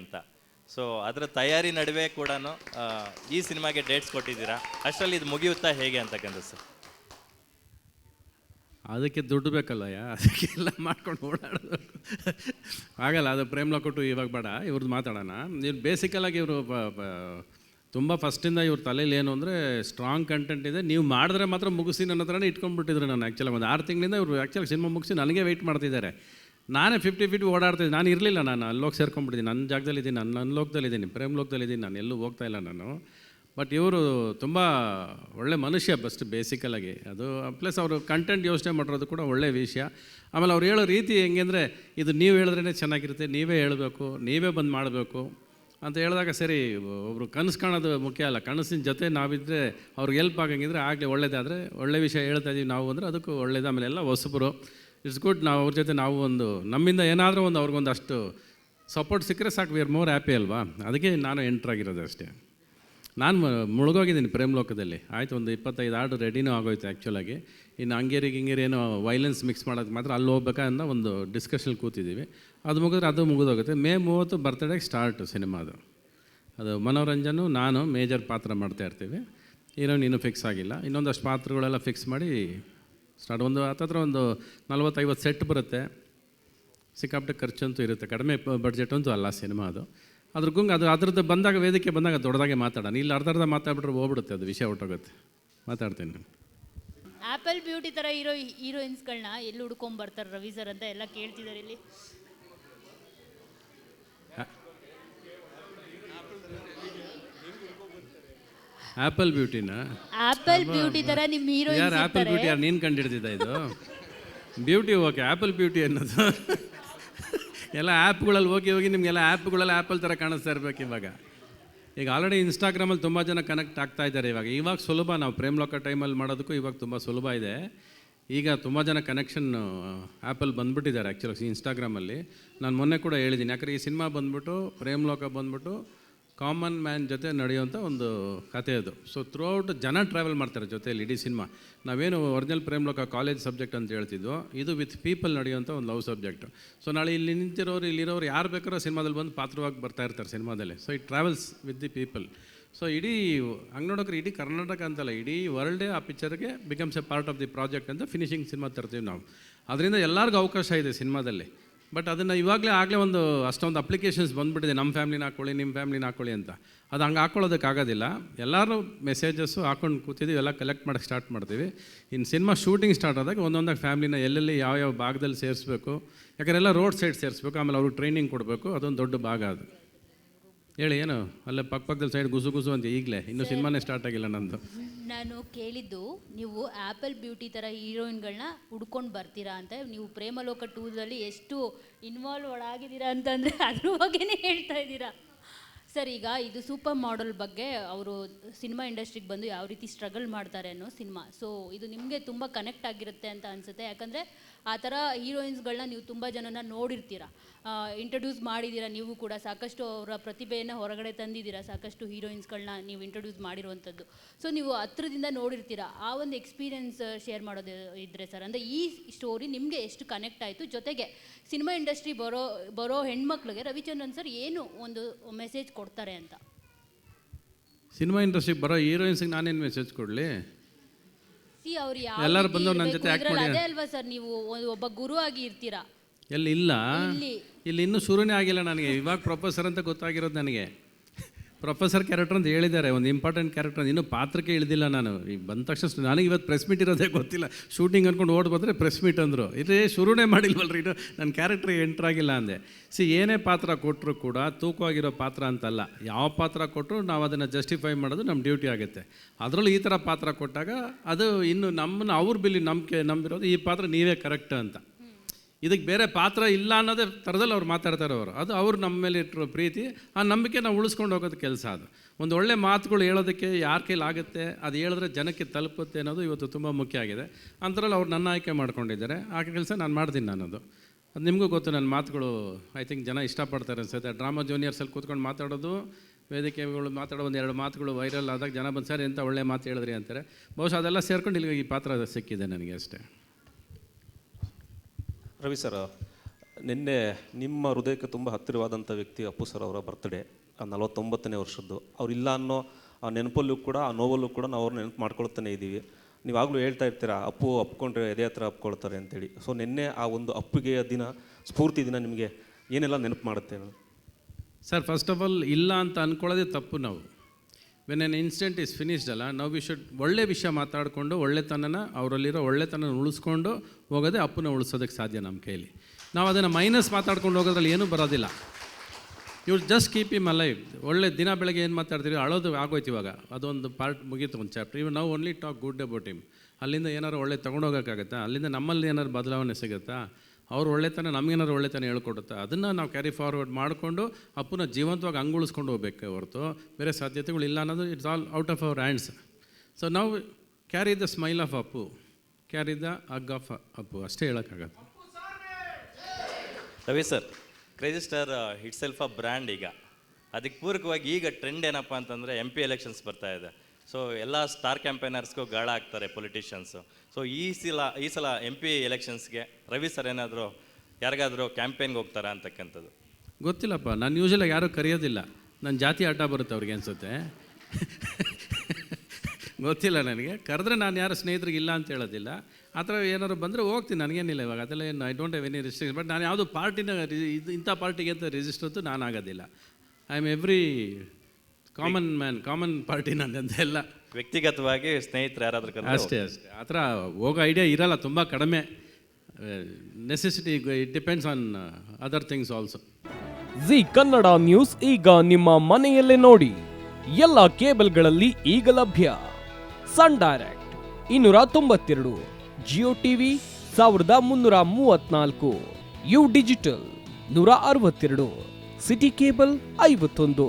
ಅಂತ. ಸೊ ಅದರ ತಯಾರಿ ನಡುವೆ ಕೂಡ ಈ ಸಿನಿಮಾಗೆ ಡೇಟ್ಸ್ ಕೊಟ್ಟಿದ್ದೀರಾ? ಅಷ್ಟರಲ್ಲಿ ಇದು ಮುಗಿಯುತ್ತಾ ಹೇಗೆ ಅಂತಕ್ಕಂಥ ಸರ್. ಅದಕ್ಕೆ ದುಡ್ಡು ಬೇಕಲ್ಲ ಯಾ? ಅದಕ್ಕೆಲ್ಲ ಮಾಡ್ಕೊಂಡು ಓಡಾಡೋದು. ಆಗಲ್ಲ ಅದು ಪ್ರೇಮ್ಲ ಕೊಟ್ಟು ಇವಾಗ ಬೇಡ ಇವ್ರದ್ದು ಮಾತಾಡೋಣ. ಇವ್ರು ಬೇಸಿಕಲಾಗಿ ಇವರು ತುಂಬ ಫಸ್ಟಿಂದ ಇವ್ರ ತಲೆಯಲ್ಲಿ ಏನು ಅಂದರೆ ಸ್ಟ್ರಾಂಗ್ ಕಂಟೆಂಟ್ ಇದೆ. ನೀವು ಮಾಡಿದ್ರೆ ಮಾತ್ರ ಮುಗಿಸಿ ನನ್ನ ಹತ್ರನೇ ಇಟ್ಕೊಂಡ್ಬಿಟ್ಟಿದ್ರು ನಾನು ಆ್ಯಕ್ಚುಲಾಗಿ ಒಂದು ಆರು ತಿಂಗಳಿಂದ ಇವರು ಆ್ಯಕ್ಚುಲಾಗಿ ಸಿನಿಮಾ ಮುಗಿಸಿ ನನಗೆ ವೆಯ್ಟ್ ಮಾಡ್ತಿದ್ದಾರೆ. ನಾನೇ ಫಿಫ್ಟಿ ಫಿಫ್ಟಿ ಓಡಾಡ್ತಿದ್ದೆ ನಾನು ಇರಲಿಲ್ಲ ನಾನು ಅಲ್ಲೋಗಿ ಸೇರ್ಕೊಂಡ್ಬಿಟ್ಟಿದ್ದೀನಿ. ನನ್ನ ಜಾಗದಲ್ಲಿದ್ದೀನಿ, ನನ್ನ ನನ್ನ ಲೋಕದಲ್ಲಿದ್ದೀನಿ, ಪ್ರೇಮ್ ಲೋಕದಲ್ಲಿದ್ದೀನಿ, ನಾನು ಎಲ್ಲೂ ಹೋಗ್ತಾ ಇಲ್ಲ ನಾನು. ಬಟ್ ಇವರು ತುಂಬ ಒಳ್ಳೆ ಮನುಷ್ಯ ಫಸ್ಟ್ ಬೇಸಿಕಲಾಗಿ ಅದು ಪ್ಲಸ್ ಅವರು ಕಂಟೆಂಟ್ ಯೋಚನೆ ಮಾಡಿರೋದು ಕೂಡ ಒಳ್ಳೆ ವಿಷಯ. ಆಮೇಲೆ ಅವ್ರು ಹೇಳೋ ರೀತಿ ಹೆಂಗೆ ಅಂದರೆ, ಇದು ನೀವು ಹೇಳಿದ್ರೇ ಚೆನ್ನಾಗಿರುತ್ತೆ, ನೀವೇ ಹೇಳಬೇಕು, ನೀವೇ ಬಂದು ಮಾಡಬೇಕು. ಅಂತ ಹೇಳಿದಾಗ ಸರಿ ಒಬ್ಬರು ಕನಸು ಕಾಣೋದು ಮುಖ್ಯ ಅಲ್ಲ. ಕನಸಿನ ಜೊತೆ ನಾವಿದ್ದರೆ ಅವ್ರಿಗೆ ಹೆಲ್ಪ್ ಆಗಂಗಿದ್ರೆ ಆಗಲಿ ಒಳ್ಳೇದಾದರೆ, ಒಳ್ಳೆ ವಿಷಯ ಹೇಳ್ತಾ ಇದ್ದೀವಿ ನಾವು ಅಂದರೆ ಅದಕ್ಕೂ ಒಳ್ಳೇದು. ಆಮೇಲೆ ಎಲ್ಲ ಹೊಸಬರು. ಇಟ್ಸ್ ಗುಡ್ ನಾವು ಅವ್ರ ಜೊತೆ ನಾವು ಒಂದು, ನಮ್ಮಿಂದ ಏನಾದರೂ ಒಂದು ಅವ್ರಿಗೊಂದು ಅಷ್ಟು ಸಪೋರ್ಟ್ ಸಿಕ್ಕರೆ ಸಾಕು ವಿ ಆರ್ ಮೋರ್ ಹ್ಯಾಪಿ ಅಲ್ವಾ? ಅದಕ್ಕೆ ನಾನು ಎಂಟ್ರಾಗಿರೋದು ಅಷ್ಟೇ. ನಾನು ಮುಳುಗೋಗಿದ್ದೀನಿ ಪ್ರೇಮ್ ಲೋಕದಲ್ಲಿ. ಆಯಿತು, ಒಂದು ಇಪ್ಪತ್ತೈದು ಆರ್ಡ್ರ್ ರೆಡಿನೂ ಆಗೋಯ್ತು ಆ್ಯಕ್ಚುಲಾಗಿ ಇನ್ನು ಹಂಗೇರಿ, ಗಿಂಗೇರಿ ಏನೋ ವೈಲೆನ್ಸ್ ಮಿಕ್ಸ್ ಮಾಡೋದು ಮಾತ್ರ ಅಲ್ಲಿ ಹೋಗ್ಬೇಕಾ ಅನ್ನೋ ಒಂದು ಡಿಸ್ಕಷನ್ ಕೂತಿದ್ದೀವಿ. ಅದು ಮುಗಿದ್ರೆ ಅದು ಮುಗಿದೋಗುತ್ತೆ. ಮೇ ಮೂವತ್ತು ಬರ್ತಡೇಗೆ ಸ್ಟಾರ್ಟು ಸಿನಿಮಾ ಅದು. ಅದು ಮನೋರಂಜನು, ನಾನು ಮೇಜರ್ ಪಾತ್ರ ಮಾಡ್ತಾಯಿರ್ತೀವಿ ಇರ್ತೀವಿ. ನೀನು ಫಿಕ್ಸ್ ಆಗಿಲ್ಲ. ಇನ್ನೊಂದಷ್ಟು ಪಾತ್ರಗಳೆಲ್ಲ ಫಿಕ್ಸ್ ಮಾಡಿ ಸ್ಟಾರ್ಟ್ ಒಂದು, ಹತ್ತತ್ರ ಒಂದು ನಲ್ವತ್ತೈವತ್ತು ಸೆಟ್ ಬರುತ್ತೆ. ಸಿಕ್ಕಾಪಟ್ಟೆ ಖರ್ಚಂತೂ ಇರುತ್ತೆ. ಕಡಿಮೆ ಬಡ್ಜೆಟ್ ಅಂತೂ ಅಲ್ಲ ಸಿನಿಮಾ ಅದು. ಅದ್ರ ಗುಂಗ್ ಅದು ಅದ್ರದ್ದು ಬಂದಾಗ, ವೇದಿಕೆ ಬಂದಾಗ ದೊಡ್ಡದಾಗೆ ಮಾತಾಡೋಣ. ಇಲ್ಲಿ ಅರ್ಧ ಅರ್ಧ ಮಾತಾಡ್ಬಿಟ್ರೆ ಹೋಗ್ಬಿಡುತ್ತೆ ಅದು ವಿಷಯ ಹೊಟ್ಟೋಗುತ್ತೆ. ಮಾತಾಡ್ತೀನಿ ನಾನು. ಆಪಲ್ ಬ್ಯೂಟಿ ಥರ ಹೀರೋ ಹೀರೋಯಿನ್ಸ್ಗಳನ್ನ ಎಲ್ಲಿ ಹುಡ್ಕೊಂಬರ್ತಾರೆ ರವಿ ಸರ್ ಅಂತ ಎಲ್ಲ ಕೇಳ್ತಿದ್ದಾರೆ ಇಲ್ಲಿ. ಆ್ಯಪಲ್ ಬ್ಯೂಟಿನ ಆಪಲ್ ಬ್ಯೂಟಿ ತರ ನಿಮ್ಮ ಯಾರು ಆಪಲ್ ಬ್ಯೂಟಿ ಯಾರು ನೀನು ಕಂಡಿಡ್ದಿದ್ದ ಇದು? ಬ್ಯೂಟಿ ಓಕೆ ಆಪಲ್ ಬ್ಯೂಟಿ ಅನ್ನೋದು. ಎಲ್ಲ ಆ್ಯಪ್ಗಳಲ್ಲಿ ಹೋಗಿ ಹೋಗಿ ನಿಮಗೆಲ್ಲ ಆ್ಯಪ್ಗಳಲ್ಲಿ ಆ್ಯಪಲ್ ಥರ ಕಾಣಿಸ್ತಾ ಇರಬೇಕು ಇವಾಗ. ಈಗ ಆಲ್ರೆಡಿ ಇನ್ಸ್ಟಾಗ್ರಾಮಲ್ಲಿ ತುಂಬ ಜನ ಕನೆಕ್ಟ್ ಆಗ್ತಾ ಇದ್ದಾರೆ ಇವಾಗ. ಇವಾಗ ಸುಲಭ ನಾವು ಪ್ರೇಮ್ ಲೋಕ ಟೈಮಲ್ಲಿ ಮಾಡೋದಕ್ಕೂ ಇವಾಗ ತುಂಬ ಸುಲಭ ಇದೆ. ಈಗ ತುಂಬ ಜನ ಕನೆಕ್ಷನ್ ಆ್ಯಪಲ್ಲಿ ಬಂದ್ಬಿಟ್ಟಿದ್ದಾರೆ ಆ್ಯಕ್ಚುಲಿ ಇನ್ಸ್ಟಾಗ್ರಾಮಲ್ಲಿ ನಾನು ಮೊನ್ನೆ ಕೂಡ ಹೇಳಿದ್ದೀನಿ ಯಾಕಂದರೆ ಈ ಸಿನಿಮಾ ಬಂದ್ಬಿಟ್ಟು ಪ್ರೇಮ್ ಲೋಕ ಬಂದ್ಬಿಟ್ಟು ಕಾಮನ್ ಮ್ಯಾನ್ ಜೊತೆ ನಡೆಯುವಂಥ ಒಂದು ಕಥೆ ಅದು. ಸೊ ಥ್ರೂ ಔಟ್ ಜನ ಟ್ರಾವೆಲ್ ಮಾಡ್ತಾರೆ ಜೊತೆಯಲ್ಲಿ ಇಡೀ ಸಿನಿಮಾ. ನಾವೇನು ಒರಿಜಿನಲ್ ಪ್ರೇಮ್ ಲೋಕ ಕಾಲೇಜ್ ಸಬ್ಜೆಕ್ಟ್ ಅಂತ ಹೇಳ್ತಿದ್ವು, ಇದು ವಿತ್ ಪೀಪಲ್ ನಡೆಯುವಂಥ ಒಂದು ಲವ್ ಸಬ್ಜೆಕ್ಟ್ ಸೊ ನಾಳೆ ಇಲ್ಲಿ ನಿಂತಿರೋರು, ಇಲ್ಲಿರೋರು ಯಾರು ಬೇಕಾರೋ ಸಿನಿಮಾದಲ್ಲಿ ಬಂದು ಪಾತ್ರವಾಗಿ ಬರ್ತಾ ಇರ್ತಾರೆ ಸಿನಿಮಾದಲ್ಲಿ. So it travels with the people so ಇಡೀ ಹಂಗೆ ನೋಡೋಕ್ರೆ ಇಡೀ ಕರ್ನಾಟಕ ಅಂತಲ್ಲ, ಇಡೀ ವರ್ಲ್ಡೇ ಆ ಪಿಕ್ಚರ್ಗೆ becomes a part of the project ಅಂತ ಫಿನಿಶಿಂಗ್ ಸಿನಿಮಾ ತರ್ತೀವಿ ನಾವು. ಅದರಿಂದ ಎಲ್ಲರಿಗೂ ಅವಕಾಶ ಇದೆ ಸಿನಿಮಾದಲ್ಲಿ. ಬಟ್ ಅದನ್ನು ಇವಾಗಲೇ ಆಗಲೇ ಒಂದು ಅಷ್ಟೊಂದು ಅಪ್ಲಿಕೇಶನ್ಸ್ ಬಂದುಬಿಟ್ಟಿದೆ. ನಮ್ಮ ಫ್ಯಾಮ್ಲಿನ ಹಾಕ್ಕೊಳ್ಳಿ ನಿಮ್ಮ ಫ್ಯಾಮ್ಲಿನ ಹಾಕ್ಕೊಳ್ಳಿ ಅಂತ. ಅದು ಹಂಗೆ ಹಾಕ್ಕೊಳ್ಳೋದಕ್ಕಾಗೋದಿಲ್ಲ ಎಲ್ಲರೂ ಮೆಸೇಜಸ್ಸು ಹಾಕೊಂಡು ಕೂತಿದ್ದೀವಿ ಎಲ್ಲ ಕಲೆಕ್ಟ್ ಮಾಡೋಕ್ಕೆ ಸ್ಟಾರ್ಟ್ ಮಾಡ್ತೀವಿ. ಇನ್ನು ಸಿನಿಮಾ ಶೂಟಿಂಗ್ ಸ್ಟಾರ್ಟ್ ಆದಾಗ ಒಂದೊಂದಾಗಿ ಫ್ಯಾಮ್ಲಿನ ಎಲ್ಲೆಲ್ಲಿ ಯಾವ ಯಾವ ಭಾಗದಲ್ಲಿ ಸೇರಿಸ್ಬೇಕು ಯಾಕಂದ್ರೆ ಎಲ್ಲ ರೋಡ್ ಸೈಡ್ ಸೇರಿಸ್ಬೇಕು ಆಮೇಲೆ ಅವ್ರಿಗೆ ಟ್ರೈನಿಂಗ್ ಕೊಡಬೇಕು ಅದೊಂದು ದೊಡ್ಡ ಭಾಗ ಅದು. ಹೇಳಿ ಏನು? ಅಲ್ಲೇ ಪಕ್ಕ ಪಕ್ಕದಲ್ಲಿ ಸೈಡ್ ಗುಸು ಗುಸು ಅಂತ ಈಗಲೇ ಇನ್ನೂ ಸಿನಿಮಾನೇ ಸ್ಟಾರ್ಟ್ ಆಗಿಲ್ಲ ನಂದು. ನಾನು ಕೇಳಿದ್ದು, ನೀವು ಆ್ಯಪಲ್ ಬ್ಯೂಟಿ ಥರ ಹೀರೋಯಿನ್ಗಳನ್ನ ಹುಡ್ಕೊಂಡು ಬರ್ತೀರಾ ಅಂತ, ನೀವು ಪ್ರೇಮಲೋಕ ಟೂದಲ್ಲಿ ಎಷ್ಟು ಇನ್ವಾಲ್ವ್ ಒಳಗಿದ್ದೀರಾ ಅಂತಂದರೆ ಅದ್ರ ಬಗ್ಗೆನೇ ಹೇಳ್ತಾ ಇದ್ದೀರಾ. ಸರ್, ಈಗ ಇದು ಸೂಪರ್ ಮಾಡೆಲ್ ಬಗ್ಗೆ ಅವರು ಸಿನಿಮಾ ಇಂಡಸ್ಟ್ರಿಗೆ ಬಂದು ಯಾವ ರೀತಿ ಸ್ಟ್ರಗಲ್ ಮಾಡ್ತಾರೆ ಅನ್ನೋ ಸಿನಿಮಾ ಸೊ ಇದು ನಿಮಗೆ ತುಂಬ ಕನೆಕ್ಟ್ ಆಗಿರುತ್ತೆ ಅಂತ ಅನಿಸುತ್ತೆ. ಯಾಕಂದರೆ ಆ ಥರ ಹೀರೋಯಿನ್ಸ್ಗಳನ್ನ ನೀವು ತುಂಬ ಜನನ ನೋಡಿರ್ತೀರ. ಇಂಟ್ರೊಡ್ಯೂಸ್ ಮಾಡಿದ್ದೀರಾ, ನೀವು ಕೂಡ ಸಾಕಷ್ಟು ಅವರ ಪ್ರತಿಭೆಯನ್ನು ಹೊರಗಡೆ ತಂದಿದ್ದೀರಾ, ಸಾಕಷ್ಟು ಹೀರೋಯಿನ್ಸ್ಗಳನ್ನ ನೀವು ಇಂಟ್ರೊಡ್ಯೂಸ್ ಮಾಡಿರುವಂಥದ್ದು. ಸೊ ನೀವು ಹತ್ರದಿಂದ ನೋಡಿರ್ತೀರಾ. ಆ ಒಂದು ಎಕ್ಸ್ಪೀರಿಯನ್ಸ್ ಶೇರ್ ಮಾಡೋದು ಇದ್ದರೆ ಸರ್, ಅಂದರೆ ಈ ಸ್ಟೋರಿ ನಿಮಗೆ ಎಷ್ಟು ಕನೆಕ್ಟ್ ಆಯಿತು? ಜೊತೆಗೆ ಸಿನಿಮಾ ಇಂಡಸ್ಟ್ರಿ ಬರೋ ಬರೋ ಹೆಣ್ಮಕ್ಳಿಗೆ ರವಿಚಂದ್ರನ್ ಸರ್ ಏನು ಒಂದು ಮೆಸೇಜ್ ಕೊಡ್ತಾರೆ ಅಂತ? ಸಿನಿಮಾ ಇಂಡಸ್ಟ್ರಿ ಬರೋ ಹೀರೋಯಿನ್ಸ್ಗೆ ನಾನೇನು ಮೆಸೇಜ್ ಕೊಡಲಿ? ಸಿ ಅವ್ರು ಎಲ್ಲರೂ ಬಂದವ್ರು ನನ್ನ ಜೊತೆ act ಮಾಡಿ- ಅದೇ ಅಲ್ವಾ ಸರ್ ನೀವು ಒಬ್ಬ ಗುರು ಆಗಿ ಇರ್ತೀರಾ ಎಲ್ಲಿ ಇಲ್ಲ. ಇಲ್ಲಿ. ಇಲ್ಲಿ ಇನ್ನೂ ಶುರುನೇ ಆಗಿಲ್ಲ ನನಗೆ. ಇವಾಗ ಪ್ರೊಫೆಸರ್ ಅಂತ ಗೊತ್ತಾಗಿರೋದು ನನಗೆ. ಪ್ರೊಫೆಸರ್ ಕ್ಯಾರೆಕ್ಟರ್ ಅಂತ ಹೇಳಿದ್ದಾರೆ, ಒಂದು ಇಂಪಾರ್ಟೆಂಟ್ ಕ್ಯಾರೆಕ್ಟರ್ ಇನ್ನೂ ಪಾತ್ರಕ್ಕೆ ಇಳಿದಿಲ್ಲ ನಾನು. ಈಗ ಬಂದ ತಕ್ಷಣ ನನಗೆ ಇವತ್ತು ಪ್ರೆಸ್ ಮೀಟ್ ಇರೋದೇ ಗೊತ್ತಿಲ್ಲ. ಶೂಟಿಂಗ್ ಅಂದ್ಕೊಂಡು ಓಡ್ ಬಂದರೆ ಪ್ರೆಸ್ ಮೀಟ್ ಅಂದರು. ಇದೇ ಶುರುನೇ ಮಾಡಿಲ್ವಲ್ರಿ ಇದು. ನನ್ನ ಕ್ಯಾರೆಕ್ಟ್ರಿಗೆ ಎಂಟ್ರಾಗಿಲ್ಲ ಅಂದೆ. ಸಿ, ಏನೇ ಪಾತ್ರ ಕೊಟ್ಟರು ಕೂಡ ತೂಕವಾಗಿರೋ ಪಾತ್ರ ಅಂತಲ್ಲ. ಯಾವ ಪಾತ್ರ ಕೊಟ್ಟರು ನಾವು ಅದನ್ನು ಜಸ್ಟಿಫೈ ಮಾಡೋದು ನಮ್ಮ ಡ್ಯೂಟಿ ಆಗುತ್ತೆ. ಅದರಲ್ಲೂ ಈ ಥರ ಪಾತ್ರ ಕೊಟ್ಟಾಗ ಅದು ಇನ್ನು ನಮ್ಮನ್ನು ಅವ್ರ ಬಿಲ್ಲಿ ನಂಬಿಕೆ ನಂಬಿರೋದು ಈ ಪಾತ್ರ ನೀವೇ ಕರೆಕ್ಟ್ ಅಂತ. ಇದಕ್ಕೆ ಬೇರೆ ಪಾತ್ರ ಇಲ್ಲ ಅನ್ನೋದೇ ಥರದಲ್ಲಿ ಅವ್ರು ಮಾತಾಡ್ತಾರೆ ಅವರು. ಅದು ಅವ್ರು ನಮ್ಮ ಮೇಲೆ ಇಟ್ಟಿರೋ ಪ್ರೀತಿ, ಆ ನಂಬಿಕೆ ನಾವು ಉಳಿಸ್ಕೊಂಡು ಹೋಗೋದು ಕೆಲಸ ಅದು. ಒಂದು ಒಳ್ಳೆ ಮಾತುಗಳು ಹೇಳೋದಕ್ಕೆ ಯಾರ ಕೈಲಾಗುತ್ತೆ ಅದು ಹೇಳಿದ್ರೆ ಜನಕ್ಕೆ ತಲುಪುತ್ತೆ ಅನ್ನೋದು ಇವತ್ತು ತುಂಬ ಮುಖ್ಯ ಆಗಿದೆ. ಅಂತರಲ್ಲಿ ಅವ್ರು ನನ್ನ ಆಯ್ಕೆ ಮಾಡ್ಕೊಂಡಿದ್ದಾರೆ. ಆ ಕೆಲಸ ನಾನು ಮಾಡ್ತೀನಿ ನಾನದು. ಅದು ನಿಮಗೂ ಗೊತ್ತು, ನನ್ನ ಮಾತುಗಳು ಐ ಥಿಂಕ್ ಜನ ಇಷ್ಟಪಡ್ತಾರೆ ಅನ್ಸುತ್ತೆ. ಡ್ರಾಮಾ ಜೂನಿಯರ್ಸಲ್ಲಿ ಕೂತ್ಕೊಂಡು ಮಾತಾಡೋದು, ವೇದಿಕೆಗಳು ಮಾತಾಡೋ ಒಂದು ಎರಡು ಮಾತುಗಳು ವೈರಲ್ ಆದಾಗ ಜನ ಬಂದು, ಸರ್, ಎಂಥ ಒಳ್ಳೆ ಮಾತು ಹೇಳಿದ್ರಿ ಅಂತಾರೆ. ಬಹುಶಃ ಅದೆಲ್ಲ ಸೇರ್ಕೊಂಡು ಇಲ್ಲಿಗೆ ಈ ಪಾತ್ರ ಸಿಕ್ಕಿದೆ ನನಗೆ ಅಷ್ಟೇ. ರವಿ ಸರ್, ನಿನ್ನೆ ನಿಮ್ಮ ಹೃದಯಕ್ಕೆ ತುಂಬ ಹತ್ತಿರವಾದಂಥ ವ್ಯಕ್ತಿ ಅಪ್ಪು ಸರ್ ಅವರ ಬರ್ತ್ಡೇ ನಲವತ್ತೊಂಬತ್ತನೇ ವರ್ಷದ್ದು. ಅವರಿಲ್ಲ ಅನ್ನೋ ಆ ನೆನಪಲ್ಲೂ ಕೂಡ, ಆ ನೋವಲ್ಲೂ ಕೂಡ ನಾವು ಅವ್ರನ್ನ ನೆನಪು ಮಾಡ್ಕೊಳ್ತಾನೆ ಇದ್ದೀವಿ. ನೀವಾಗಲೂ ಹೇಳ್ತಾ ಇರ್ತೀರಾ, ಅಪ್ಪು ಅಪ್ಕೊಂಡ್ರೆ ಎದೆ ಹತ್ರ ಅಪ್ಕೊಳ್ತಾರೆ ಅಂತೇಳಿ. ಸೊ ನಿನ್ನೆ ಆ ಒಂದು ಅಪ್ಪುಗೆಯ ದಿನ, ಸ್ಫೂರ್ತಿ ದಿನ ನಿಮಗೆ ಏನೆಲ್ಲ ನೆನಪು ಮಾಡುತ್ತೆ ಸರ್ ಫಸ್ಟ್ ಆಫ್ ಆಲ್ ಇಲ್ಲ ಅಂತ ಅಂದ್ಕೊಳ್ಳೋದೇ ತಪ್ಪು ನಾವು. When an instant is finished ಅಲ್ಲ ನಾವು ವಿ ಶುಡ್ ಒಳ್ಳೆ ವಿಷಯ ಮಾತಾಡಿಕೊಂಡು, ಒಳ್ಳೆತನನ, ಅವರಲ್ಲಿರೋ ಒಳ್ಳೆತನ ಉಳಿಸ್ಕೊಂಡು ಹೋಗೋದೇ ಅಪ್ಪನ ಉಳಿಸೋದಕ್ಕೆ ಸಾಧ್ಯ ನಮ್ಮ ಕೈಲಿ. ನಾವು ಅದನ್ನು ಮೈನಸ್ ಮಾತಾಡ್ಕೊಂಡು ಹೋಗೋದ್ರಲ್ಲಿ ಏನೂ ಬರೋದಿಲ್ಲ. You just keep him alive ಒಳ್ಳೆ ದಿನ ಬೆಳಗ್ಗೆ ಏನು ಮಾತಾಡ್ತೀವಿ ಅಳೋದು ಆಗೋಯ್ತು ಇವಾಗ. ಅದೊಂದು ಪಾರ್ಟ್ ಮುಗೀತು ಒಂದು ಚಾಪ್ಟರ್ ಇವ್ ನಾವು only talk good about him ಅಲ್ಲಿಂದ ಏನಾರು ಒಳ್ಳೆ ತೊಗೊಂಡೋಗೋಕ್ಕಾಗತ್ತಾ ಅಲ್ಲಿಂದ ನಮ್ಮಲ್ಲಿ ಏನಾದ್ರು ಬದಲಾವಣೆ ಸಿಗುತ್ತಾ? ಅವ್ರು ಒಳ್ಳೆತನ ನಮಗೇನಾದ್ರು ಒಳ್ಳೆತನ ಹೇಳ್ಕೊಡುತ್ತೆ? ಅದನ್ನು ನಾವು ಕ್ಯಾರಿ ಫಾರ್ವರ್ಡ್ ಮಾಡಿಕೊಂಡು ಅಪ್ಪನ ಜೀವಂತವಾಗಿ ಅಂಗುಳಿಸ್ಕೊಂಡು ಹೋಗ್ಬೇಕು ಹೊರತು ಬೇರೆ ಸಾಧ್ಯತೆಗಳು ಇಲ್ಲ ಅನ್ನೋದು it's all out of our hands so ನಾವು carry the smile of Appu carry the hug of Appu ಅಷ್ಟೇ ಹೇಳೋಕ್ಕಾಗತ್ತೆ. Ravi sir crazy star himself a brand ಈಗ. ಅದಕ್ಕೆ ಪೂರಕವಾಗಿ ಈಗ ಟ್ರೆಂಡ್ ಏನಪ್ಪ ಅಂತಂದರೆ ಎಂ ಪಿ ಎಲೆಕ್ಷನ್ಸ್ ಬರ್ತಾ ಇದೆ. ಸೊ ಎಲ್ಲ ಸ್ಟಾರ್ ಕ್ಯಾಂಪೇನರ್ಸ್ಗೂ ಗಾಳ ಆಗ್ತಾರೆ ಪೊಲಿಟಿಷಿಯನ್ಸು ಸೊ ಈ ಸಲ ಈ ಸಲ ಎಂ ಪಿ ಎಲೆಕ್ಷನ್ಸ್ಗೆ ರವಿ ಸರ್ ಏನಾದರೂ, ಯಾರಿಗಾದರೂ ಕ್ಯಾಂಪೇನ್ಗೆ ಹೋಗ್ತಾರಾ ಅಂತಕ್ಕಂಥದ್ದು? ಗೊತ್ತಿಲ್ಲಪ್ಪ, ನಾನು ಯೂಶಲಾಗಿ ಯಾರೂ ಕರೆಯೋದಿಲ್ಲ. ನನ್ನ ಜಾತಿ ಆಟ ಬರುತ್ತೆ ಅವ್ರಿಗೆ ಅನಿಸುತ್ತೆ. ಗೊತ್ತಿಲ್ಲ ನನಗೆ. ಕರೆದ್ರೆ ನಾನು ಯಾರು ಸ್ನೇಹಿತರಿಗೆ ಇಲ್ಲ ಅಂತ ಹೇಳೋದಿಲ್ಲ. ಆ ಥರ ಏನಾದ್ರು ಬಂದರೆ ಹೋಗ್ತೀನಿ, ನನಗೇನಿಲ್ಲ ಇವಾಗ. ಅದೆಲ್ಲ ಏನು I don't have any restriction but ನಾನು ಯಾವುದು ಪಾರ್ಟಿನ ಇದು ಇಂಥ ಪಾರ್ಟಿಗೆ ಅಂತ ರಿಜಿಸ್ಟರ್ದು ನಾನು ಆಗೋದಿಲ್ಲ. I am every common man common party ಎಲ್ಲ. ವ್ಯಕ್ತಿಗತವಾಗಿ ಸ್ನೇಹಿತರು ಯಾರಾದ್ರೂ ಅಷ್ಟೇ ಅಷ್ಟೇ. ಆ ಥರ ಹೋಗೋ ಐಡಿಯಾ ಇರಲ್ಲ ತುಂಬ ಕಡಿಮೆ. Necessity it depends on other things also Zee Kannada news ಈಗ ನಿಮ್ಮ ಮನೆಯಲ್ಲೇ ನೋಡಿ. ಎಲ್ಲ ಕೇಬಲ್ಗಳಲ್ಲಿ ಈಗ ಲಭ್ಯ. ಸನ್ ಡೈರೆಕ್ಟ್ ಇನ್ನೂರ ತೊಂಬತ್ತೆರಡು ಜಿಯೋ ಟಿವಿ ಸಾವಿರದ ಮುನ್ನೂರ ಮೂವತ್ನಾಲ್ಕು ಯು ಡಿಜಿಟಲ್ ನೂರ ಅರವತ್ತೆರಡು ಸಿಟಿ ಕೇಬಲ್ ಐವತ್ತೊಂದು.